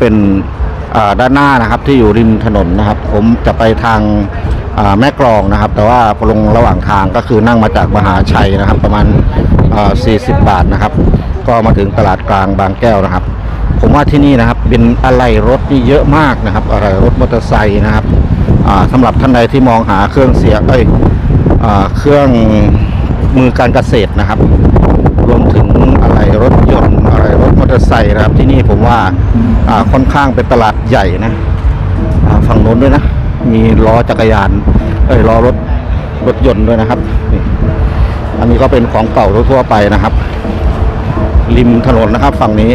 เป็นด้านหน้านะครับที่อยู่ริมถนนนะครับ ผมจะไปทางแม่กลองนะครับ แต่ว่าลงระหว่างทางก็คือนั่งมาจากมหาชัยนะครับ ประมาณอ่า40 บาทนะครับ ก็มาถึงตลาดกลางบางแก้วนะครับ ผมว่าที่นี่นะครับเป็นอะไหล่รถนี่เยอะมากนะครับ อะไหล่รถมอเตอร์ไซค์นะครับอ่าสำหรับท่านใดที่มองหาเครื่องเสียงเอ้ยอเครื่องมือการเกษตรนะครับ รวมถึงอะไรรถยนต์ ตอร์ไซค์นะครับที่นี่ผมว่าค่อนข้างเป็นตลาดใหญ่นะฝั่งโน้นด้วยนะ มีล้อจักรยานเอ้ยล้อรถรถยนต์ด้วยนะครับนี่อันนี้ก็เป็นของเก่าทั่วไปนะครับ ริมถนนนะครับ ฝั่งนี้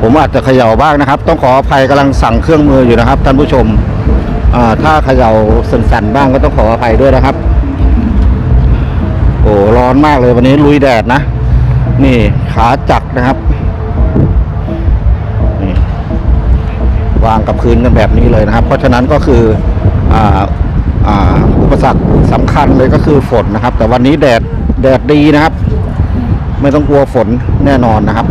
ผมอาจจะเขย่าบ้างนะครับ ต้องขออภัยกำลังสั่งเครื่องมืออยู่นะครับ ท่านผู้ชมถ้าเขย่าสั่นๆบ้างก็ต้องขออภัยด้วยนะครับ โอ้ร้อนมากเลยวันนี้ลุยแดดนะ นี่ขาจักรนะครับนี่วางกับพื้นกันแบบนี้เลยนะครับ เพราะฉะนั้นก็คืออ่าอ่าอุปสรรคสำคัญเลยก็คือฝนนะครับ แต่วันนี้แดดแดดดีนะครับ ไม่ต้องกลัวฝนแน่นอนนะครับ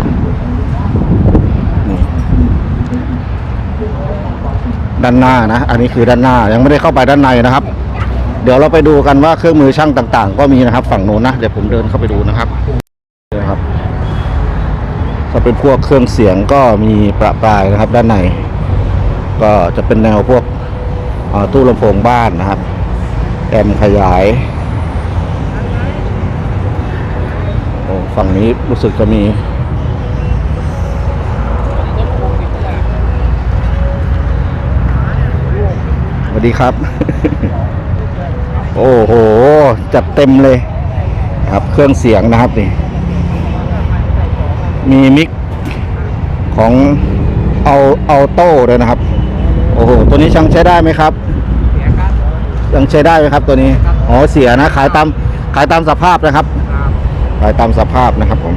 ด้านหน้านะ อันนี้คือด้านหน้ายังไม่ได้เข้าไปด้านในนะครับ เดี๋ยวเราไปดูกันว่าเครื่องมือช่างต่าง ๆ ก็มีนะครับ ฝั่งโน้นนะ เดี๋ยวผมเดินเข้าไปดูนะครับ ถ้าเป็นพวกเครื่องเสียงก็มีประปรายนะครับด้านในก็จะเป็นแนวพวกตู้ลำโพงบ้านนะครับ แอมขยายโอ้ฝั่งนี้รู้สึกจะมี สวัสดีครับ โอ้โห จัดเต็มเลย ครับเครื่องเสียงนะครับนี่ มีมิกของเอาเอาโต้เลยนะครับ โอ้โห ตัวนี้ช่างใช้ได้ไหมครับยังใช้ได้ไหมครับตัวนี้ อ๋อ เสียนะ ขายตาม ขายตามสภาพนะครับ ขายตามสภาพนะครับผม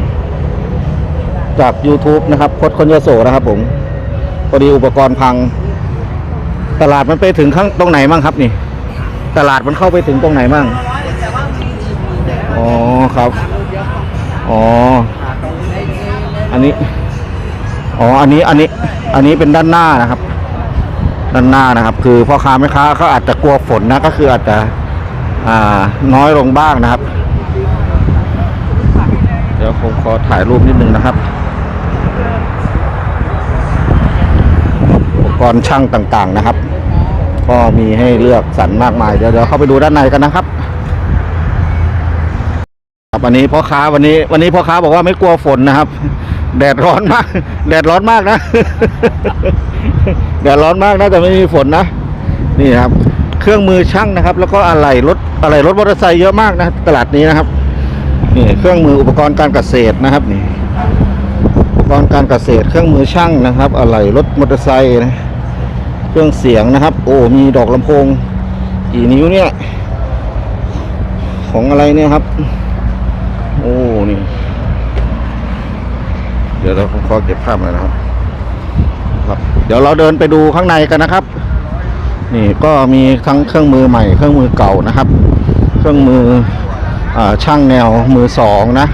จาก YouTube นะครับโคดคนยโสนะครับผม พอดีอุปกรณ์พัง ตลาดมันไปถึงข้างตรงไหนมั่งครับนี่ ตลาดมันเข้าไปถึงตรงไหนมั่ง อ๋อครับ อ๋อ อันนี้ อ๋อ อันนี้ อันนี้ อันนี้เป็นด้านหน้านะครับ ด้านหน้านะครับ คือพ่อค้าแม่ค้าเขาอาจจะกลัวฝนนะ ก็คืออาจจะ อ่า น้อยลงบ้างนะครับ เดี๋ยวผมขอถ่ายรูปนิดนึงนะครับ อุปกรณ์ช่างต่างๆนะครับ ก็มีให้เลือกสรรมากมาย เดี๋ยวเดี๋ยวเข้าไปดูด้านในกันนะครับครับวันนี้พ่อค้าวันนี้วันนี้พ่อค้าบอกว่าไม่กลัวฝนนะครับ แดดร้อนมาก แดดร้อนมากนะ แดดร้อนมากนะแต่ไม่มีฝนนะ นี่ครับ เครื่องมือช่างนะครับ แล้วก็อะไหล่รถอะไหล่รถมอเตอร์ไซค์เยอะมากนะ ตลาดนี้นะครับ นี่เครื่องมืออุปกรณ์การเกษตรนะครับ นี่ อุปกรณ์การเกษตร เครื่องมือช่างนะครับ อะไหล่รถมอเตอร์ไซค์นะ เครื่องเสียงนะครับ โอ้ มีดอกลำโพงกี่นิ้วเนี่ย ของอะไรเนี่ยครับ โอ้ นี่ ดี๋ยวเราขอเก็บภาพหน่อยนะครับครับ เดี๋ยวเราเดินไปดูข้างในกันนะครับ นี่ก็มีทั้งเครื่องมือใหม่ เครื่องมือเก่านะครับ เครื่องมืออช่างแนวมือสองนะ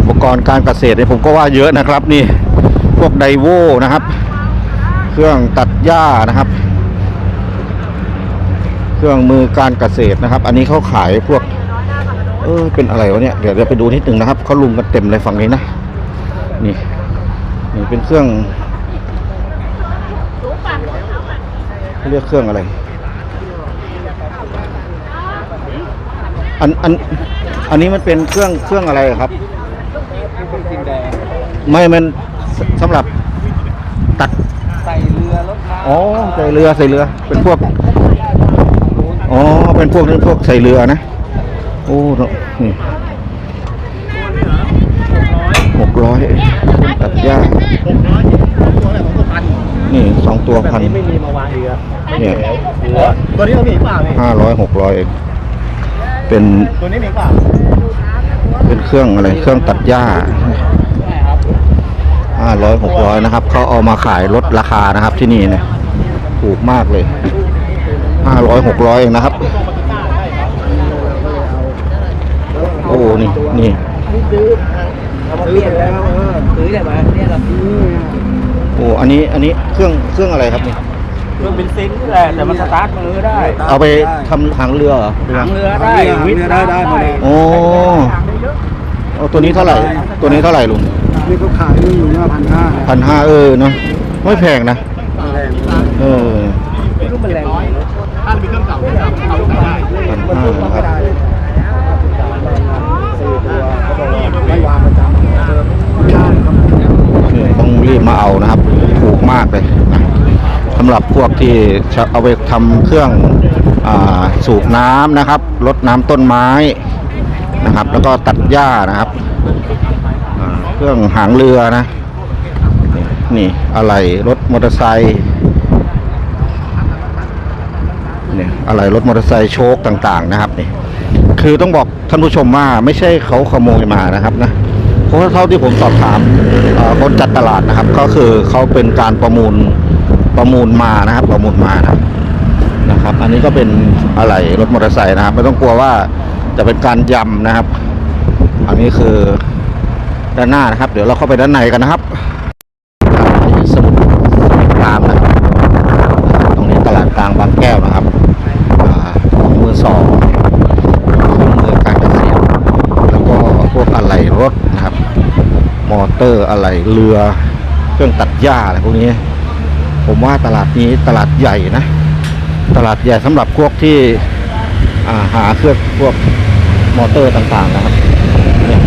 อุปกรณ์การเกษตรเนี่ยผมก็ว่าเยอะนะครับ นี่พวกไดโวนะครับ เครื่องตัดหญ้านะครับ เครื่องมือการเกษตรนะครับ อันนี้เขาขายพวกเออเป็นอะไรวะเนี่ยเดี๋ยวเดี๋ยวไปดูนิดนึงนะครับเขาลุมกันเต็มเลยฝั่งนี้นะ นี่นี่เป็นเครื่องเขาเรียกเครื่องอะไร อันอันอันนี้มันเป็นเครื่องเครื่องอะไรครับไม่มันสสำหรับตัดใส่เรือรถน้อ๋อใส่เรือใส่เรือ เป็นพวกอ๋อเป็นพวกนี้พวกใส่เรือนะโอ้เนอะนี่ หกร้อยตัดหญ้านี่สองตัวำแบบพันนี้ไม่มีมาวางเรือเนี่ยเรือตัวนี้เรามีเปล่าพี่ห้าร้อยหกร้อยเองเป็นตัวนี้มีเปล่าเป็นเครื่องอะไรเครื่องตัดหญ้าใช่ครับห้าร้อยหกร้อยนะครับเขาเอามาขายลดราคานะครับที่นี่เนี่ยถูกมากเลยห้าร้อยหกร้อยเองนะครับ โอ้นี่นี่ ซื้อไปแล้วเออซื้อได้ไหมเนี่ยเราอันนี้อันนี้เครื่องเครื่องอะไรครับนี่เครื่องเบนซินนี่แหละแต่มันสตาร์ทมือได้เอาไปทำหางเรือเหรอหางเรือได้วิทย์ได้ได้หมดเลย โอ้เอาตัวนี้เท่าไหร่ ตัวนี้เท่าไหร่ลุงนี่เขาขายนี่อยู่เนี่ยพันห้าพันห้าเออเนาะไม่แพงนะเออไม่รู้มันแรงท่านมีเครื่องเก่าเครื่องเก่าเอาได้พันห้านะครับ สี่ตัวเขาบอกว่าไม่วางประจำใช่ครับ ต้องรีบ มาเอานะครับถูกมากเลยนะสำหรับพวกที่เอาไปทำเครื่องอสูบน้ำนะครับรดน้ำต้นไม้นะครับ แล้วก็ตัดหญ้านะครับเครื่องหางเรือนะนี่นี่อะไรรถมอเตอร์ไซค์เนี่ยอะไรรถมอเตอร์ไซค์โชคต่างๆนะครับนี่คือต้องบอกท่านผู้ชมว่าไม่ใช่เขาขโมยมานะครับนะ เพราะว่าเท่าที่ผมสอบถามคนจัดตลาดนะครับ ก็คือเขาเป็นการประมูลประมูลมานะครับ ประมูลมานะครับนะครับ อันนี้ก็เป็นอะไรรถมอเตอร์ไซค์นะครับ ไม่ต้องกลัวว่าจะเป็นการยำนะครับ อันนี้คือด้านหน้านะครับ เดี๋ยวเราเข้าไปด้านในกันนะครับสมุทรสามนะครับตรงนี้ตลาดกลางบางแก้วนะครับอ่าของมือสองของมือการเกษตร แล้วก็พวกอะไหล่รถนะครับ มอ เตอร์อะไหล่เรือเครื่องตัดหญ้าอะไรพวกนี้ ผมว่าตลาดนี้ตลาดใหญ่นะ ตลาดใหญ่สำหรับพวกที่าหาเครื่องพวกมอเตอร์ต่างๆนะครับเนี่ย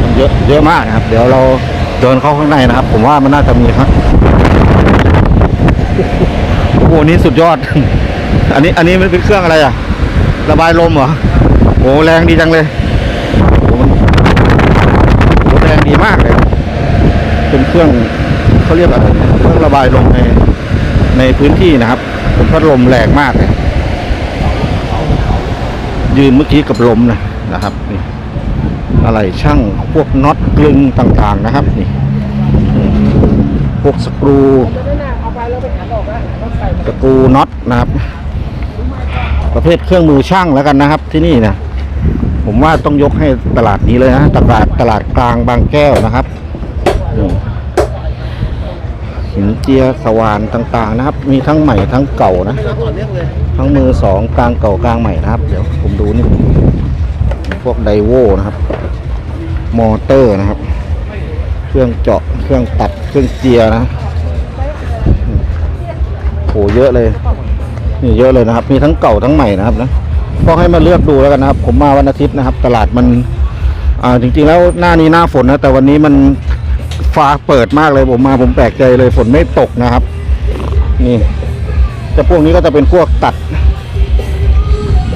มันเยอะเยอะมากนะครับ เดี๋ยวเราเดินเข้าข้างในนะครับ ผมว่ามันน่าจะมีครับโอ้โหนี่สุดยอด อันนี้อันนี้มันเป็นเครื่องอะไรอะระบายลมเหรอโอ้แรงดีจังเลยโอ้มันโอ้แรง ดีมากเลย เป็นเครื่องเขาเรียกอะไรเครื่องระบายลมในในพื้นที่นะครับเป็นพัดลมแรงมากเลยยืนเมื่อกี้กับลมนะนะครับนี่อะไรช่างพวกน็อตกลึงต่างๆนะครับนี่นี่พวกสกรูสกรูน็อตนะครับ ประเภทเครื่องมือช่างแล้วกันนะครับที่นี่นะ ผมว่าต้องยกให้ตลาดนี้เลยนะตลาดตลาดกลางบางแก้วนะครับหินเจียสวานต่างๆนะครับ มีทั้งใหม่ทั้งเก่านะ ทั้งมือสองกลางเก่ากลางใหม่นะครับ เดี๋ยวผมดูนี่พวกไดโวนะครับ มอเตอร์นะครับ เครื่องเจาะเครื่องตัดเครื่องเจียนะโหเยอะเลยนี่เยอะเลยนะครับ มีทั้งเก่าทั้งใหม่นะครับนะ ก็ให้มาเลือกดูแล้วกันนะครับ ผมมาวันอาทิตย์นะครับ ตลาดมันอ่าจริงๆแล้วหน้านี้หน้าฝนนะแต่วันนี้มันฟ้าเปิดมากเลยผมมาผมแปลกใจเลยฝนไม่ตกนะครับ นี่แต่พวกนี้ก็จะเป็นพวกตัด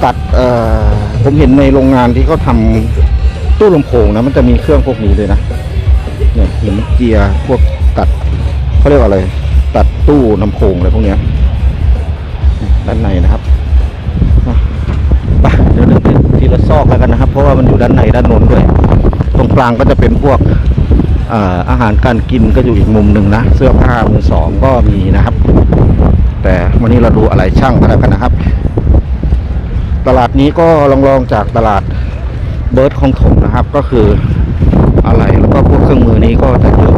ตัดเอ่อผมเห็นในโรงงานที่เขาทำตู้ลำโพงนะมันจะมีเครื่องพวกนี้เลยนะเนี่ยหินเจียร์พวกตัดเขาเรียกว่าอะไร ตัดตู้ลำโพงอะไรพวกเนี้ยด้านในนะครับ ปเดี๋ยวเดินทีละซอกแล้วกันนะครับ เพราะว่ามันอยู่ด้านในด้านโน้นด้วย ตรงกลางก็จะเป็นพวกเอ่ออาหารการกินก็อยู่อีกมุมหนึ่งนะ เสื้อผ้ามือสองก็มีนะครับ แต่วันนี้เราดูอะไรช่างก็แล้วกันนะครับ ตลาดนี้ก็ลองลองจากตลาดเบิร์ดของถมนะครับ ก็คืออะไรแล้วก็พวกเครื่องมือนี้ก็จะเยอะ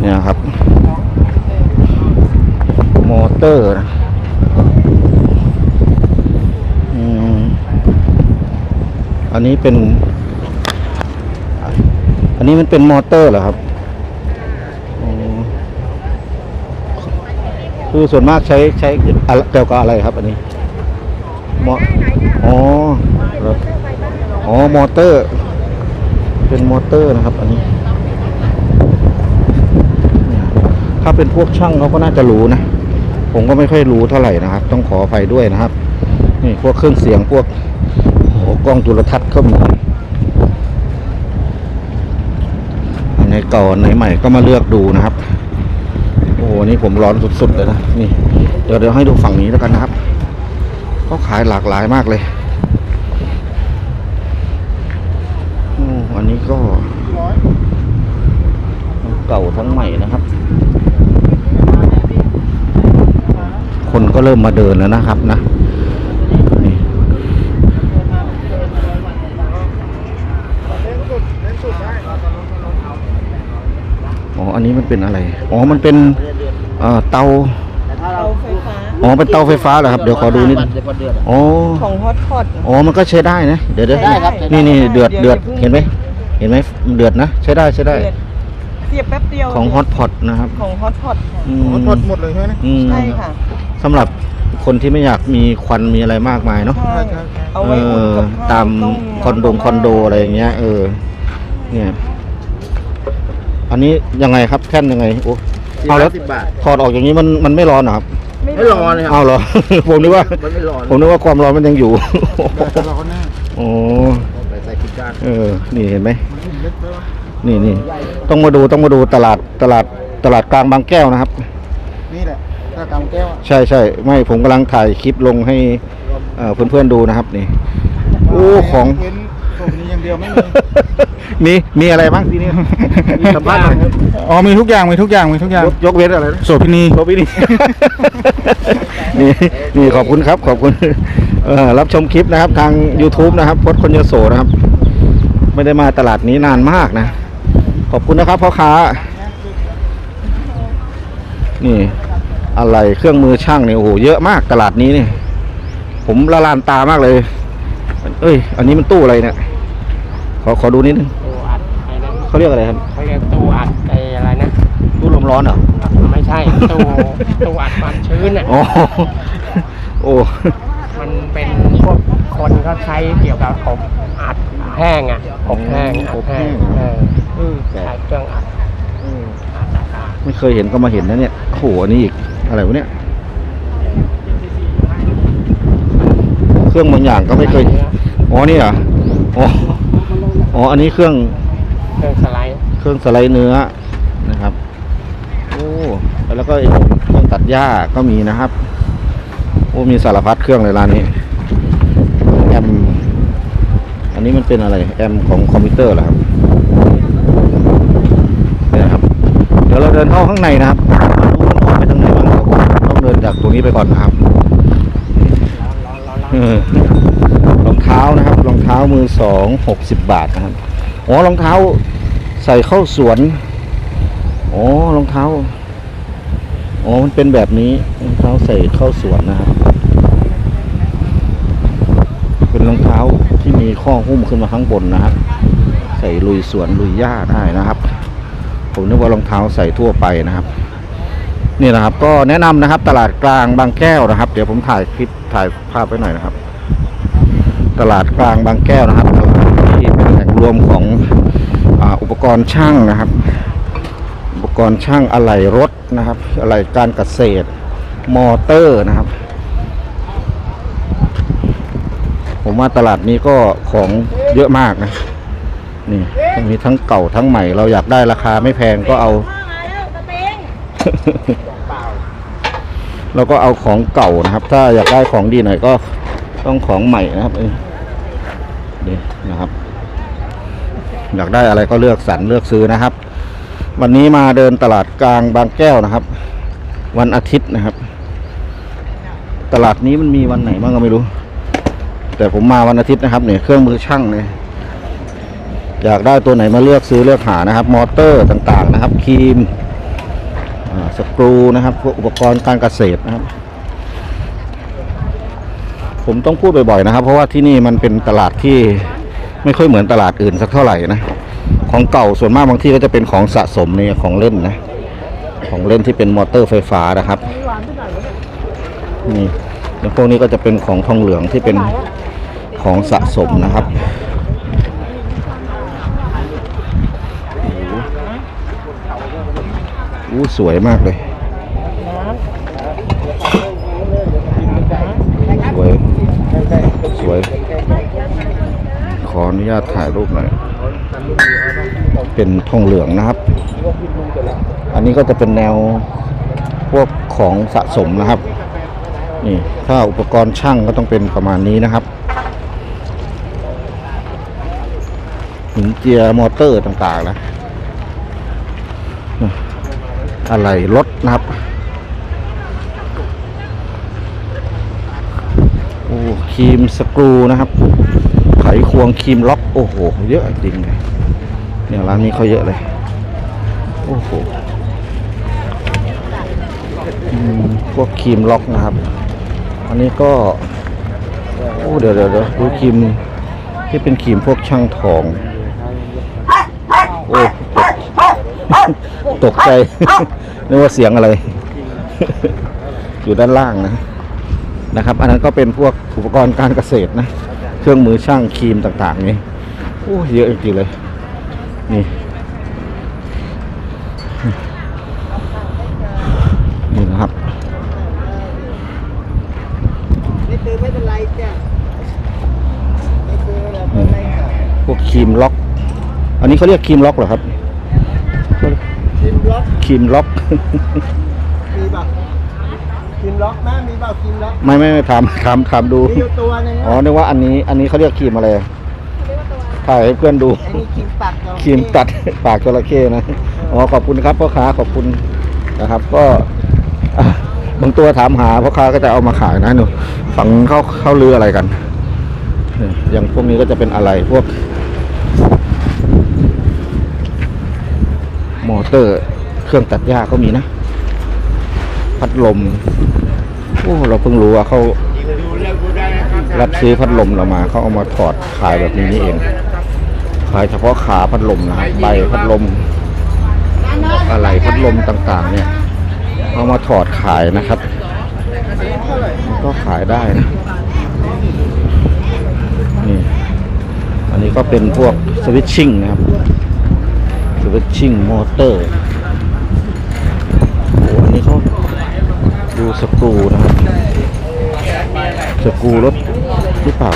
เนี่ยครับ มอเตอร์นะอืมอั นนี้เป็น อันนี้มันเป็นมอเตอร์เหรอครับอ๋อคือส่วนมากใช้ใช้เกี่ยวกับอะไรครับ อันนี้มออ๋อเหรอ๋อ มอเตอร์ เป็นมอเตอร์นะครับ อันนี้ ถ้าเป็นพวกช่างเขาก็น่าจะรู้นะ ผมก็ไม่ค่อยรู้เท่าไหร่นะครับ ต้องขออภัยด้วยนะครับ นี่พวกเครื่องเสียงพวก กล้องจุลทรรศน์ก็มีอันไหนเก่าอันไหนใหม่ก็มาเลือกดูนะครับ โอ้โหนี่ผมร้อนสุดๆเลยนะนี่เดี๋ยวเดี๋ยวให้ดูฝั่งนี้แล้วกันนะครับเขาขายหลากหลายมากเลยโอ้อันนี้ก็ทั้งเก่าทั้งใหม่นะครับ คนก็เริ่มมาเดินแล้วนะครับนะนี่ อ๋อ อั นนี้มันเป็นอะไร อ๋อ มันเป็นเอ่อเตา ถ้าเราเตาไฟฟ้าอ๋อ เป็นเตาไฟฟ้าเหรอครับ เดี๋ยวขอดูนิด เดี๋ยวพอเดือดอ๋อ ของฮอตพอต อ๋อ มันก็ใช้ได้นะ เดี๋ยวเดี๋ยวได้ครับ นี่นี่เดือดเดี๋เดือยวดเพิ่งเห็นไหม เห็นไหมเดือดนะ ใช้ได้ใช้ได้ เดือดเสียบแป๊บเดียวของฮอตพอตนะครับของฮอตพอตค่ะอืมหมดหมดเลยใช่ไหมอืมใช่ค่ะสำหรับคนที่ไม่อยากมีควันมีอะไรมากมายเนาะ ใช่ใช่ใช่เอาไว้อุ่นกับข้าวตามต้คอนโดคอนโดอะไรอย่างเงี้ย เออ เนี่ย อันนี้ยังไงครับแท่นยังไงโอ้เอาแล้วสิบบาท ถอดออกอย่างนี้มันมันไม่ร้อนเหรอครับไม่ร้อนเลยครัเอาเหรอ ผมนึกว่ามันไม่ร้อนผมนึกว่าความร้อนมันยังอยู่แต่ร้อนแน่โอ้ไปใส่กิจการเออ นี่เห็นไหม มันถึงเล็กไปวะนี่นี่ต้องมาดูต้องมาดูตลาดตลาดตลาดกลางบางแก้วนะครับ นี่แหละถ้ากำแก้วอะใช่ใช่ไม่ผมกำลังถ่ายคลิปลงให้เอ่อเพื่อนๆดูนะครับนี่ โอ้ของเว้นส่งนี้อย่าง เดียวไม่มี มีมีอะไรบ้างที่นี่มีสัมภาษณ์หน่อยครับ อ๋อมีทุกอย่างมีทุกอย่างมีทุกอย่างยกยกเว้นอะไรนะโสพินีโรบินี่นี่นี่ขอบคุณครับ ขอบคุณเอ่อรับชมคลิปนะครับ ทาง YouTube นะครับพดคนยโสนะครับ ไม่ได้มาตลาดนี้นานมากนะ ขอบคุณนะครับพ่อค้า นี่ อะไรเครื่องมือช่างเนี่ยโอ้โหเยอะมากตลาดนี้นี่ผมละลานตามากเลย เอ้ย อันนี้มันตู้อะไรเนี่ย ขอขอดูนิดนึงตู้อัดไอ้นั่นเขาเรียกอะไรครับเขาเรียกตู้อัดไอ้อะไรนะตู้ลมร้อนเหรอไม่ใช่ตู้ตู้อัดความชื้นอะอ๋อโอ้มันเป็นพวกคนเขาใช้เกี่ยวกับอบอัดแห้งอะอบแห้งอัดแห้งเอออืมใช้เครื่องอัดอืมอัดอากาศไม่เคยเห็นก็มาเห็นนะเนี่ยโอ้โหอันนี้อีกอะไรวะเนี่ยเครื่องบางอย่างก็ไม่เคยอ๋อนี่เหรออ๋อ อ๋อ อันนี้เครื่องเครื่องสไลด์เครื่องสไลด์เนื้อนะครับ โอ้แล้วก็ไอ้เครื่องตัดหญ้าก็มีนะครับ โอ้มีสารพัดเครื่องเลยร้านนี้แอมอันนี้มันเป็นอะไรแอมของคอมพิวเตอร์เหรอครับเนี่ยนะครับ เดี๋ยวเราเดินเข้าข้างในนะครับมาดูมันออกไปทางไหนบ้างครับต้องเดินจากตรงนี้ไปก่อนนะครับเออรองเท้านะครับร องเท้ามือสองหกสิบบาทนะครับอ๋อรองเท้าใส่เข้าสวนอ๋อรองเท้าอ๋อมันเป็นแบบนี้รองเท้าใส่เข้าสวนนะครับ เป็นรองเท้าที่มีข้อหุ้มขึ้นมาข้างบนนะครับ ใส่ลุยสวนลุยหญ้าได้นะครับ ผมนึกว่ารองเท้าใส่ทั่วไปนะครับนี่นะครับก็แนะนำนะครับ ตลาดกลางบางแก้วนะครับ เดี๋ยวผมถ่ายคลิปถ่ายภาพไว้หน่อยนะครับ ตลาดกลางบางแก้วนะครับที่เป็นแหล่งรวมของออุปกรณ์ช่างนะครับ อุปกรณ์ช่างอะไหล่รถนะครับอะไหล่การเกษตรมอเตอร์นะครับ ผมว่าตลาดนี้ก็ของเยอะมากนะนี่มีทั้งเก่าทั้งใหม่ เราอยากได้ราคาไม่แพงก็เอา เราก็เอาของเก่านะครับ ถ้าอยากได้ของดีหน่อยก็ต้องของใหม่นะครับ นี่นะครับ อยากได้อะไรก็เลือกสรรเลือกซื้อนะครับ วันนี้มาเดินตลาดกลางบางแก้วนะครับ วันอาทิตย์นะครับ ตลาดนี้มันมีวันไหนบ้างก็ไม่รู้ แต่ผมมาวันอาทิตย์นะครับเนี่ยเครื่องมือช่างเนี่ยอยากได้ตัวไหนมาเลือกซื้อเลือกหานะครับ มอเตอร์ต่างๆนะครับครีมสกรูนะครับพวกอุปกรณ์การเกษตรนะครับ ผมต้องพูดบ่อยๆนะครับ เพราะว่าที่นี่มันเป็นตลาดที่ไม่ค่อยเหมือนตลาดอื่นสักเท่าไหร่นะของเก่าส่วนมากบางที่ก็จะเป็นของสะสมเนี่ยของเล่นนะ ของเล่นที่เป็นมอเตอร์ไฟฟ้านะครับนี่แล้วพวกนี้ก็จะเป็นของทองเหลืองที่เป็นของสะสมนะครับโอ้โหอู้สวยมากเลย สวย สวย ขออ นุญาตถ่ายรูปหน่อย เป็นทองเหลืองนะครับ อันนี้ก็จะเป็นแนวพวกของสะสมนะครับ นี่ถ้าอุปกรณ์ช่างก็ต้องเป็นประมาณนี้นะครับหินเจียร์มอเตอร์ต่างๆนะอะไรรถนะครับโอ้ครีมสกรูนะครับ ควงครีมล็อกโอ้โหเยอะจริงเลยเนี่ยร้านนี้เขาเยอะเลย โอ้โหพวกครีมล็อกนะครับ อันนี้ก็โอ้เดี๋ยวเดี๋ยวเดี๋ยวดูครีมที่เป็นครีมพวกช่างทองโอ้ตกใจนึกว่าเสียงอะไร อยู่ด้านล่างนะนะครับ อันนั้นก็เป็นพวกอุปกรณ์การเกษตรนะ เครื่องมือช่างครีมต่างๆนี่โอ้เยอะจริงๆเลย นี่นี่นะครับไม่ซื้อไม่เป็นไรจ้ะไม่ซื้อแล้วไม่เป็นไรค่ะพวกครีมล็อก อันนี้เขาเรียกครีมล็อกเหรอครับกินล็อกครีมล็อกมีป่ะกินล็ อกแม่มีเปล่ากินล็อกไม่ไม่ไม่ถามถามถามดู มีอยู่ตัวหนึงอ๋อนึกว่าอันนี้อันนี้เขาเรียกครีมอะไรถ่ายให้เพื่อนดู ไอ้นี่ครีมปักเราครีมตัด ปากจระเข้นะ อ๋อขอบคุณครับพ่อค้าขอบคุณนะครับ ก็อะบางตัวถามหาพ่อค้าก็จะเอามาขายนะหนูฝังเข้าเข้าเรืออะไรกันนี่อย่างพวกนี้ก็จะเป็นอะไรพวก มอเตอร์เครื่องตัดหญ้าก็มีนะ พัดลม โอ้เราเพิ่งรู้ว่าเขารับซื้อพัดลมเรามาเขาเอามาถอดขายแบบนี้นี่เองขายเฉพาะขาพัดลมนะครับใบพัดลม อะไรพัดลมต่างๆ เนี่ย เอามาถอดขายนะครับมันก็ขายได้นะนี่อันนี้ก็เป็นพวกสวิตชิ่งนะครับสวิตชิ่งมอเตอร์โอ้อันนี้เขา ดูสกรูนะครับสกรูรถหรือเปล่า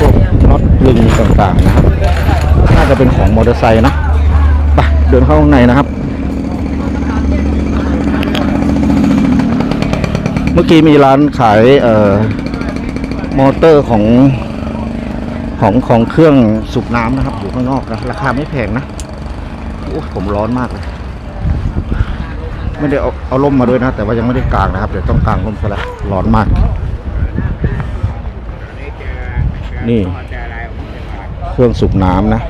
พวกน็อตลึงต่างๆนะครับ น่าจะเป็นของมอเตอร์ไซค์นะไปเดินเข้าข้างในนะครับ เมื่อกี้มีร้านขายเอ่อมอเตอร์ของของของเครื่องสูบน้ำนะครับ อยู่ข้างนอกนะราคาไม่แพงนะ ผมร้อนมากเลย ไม่ได้เอาเอาล่มมาด้วยนะ แต่ว่ายังไม่ได้กางนะครับ เดี๋ยวต้องกางล่มซะแล้วร้อนมาก นี่ เครื่องสูบน้ำนะ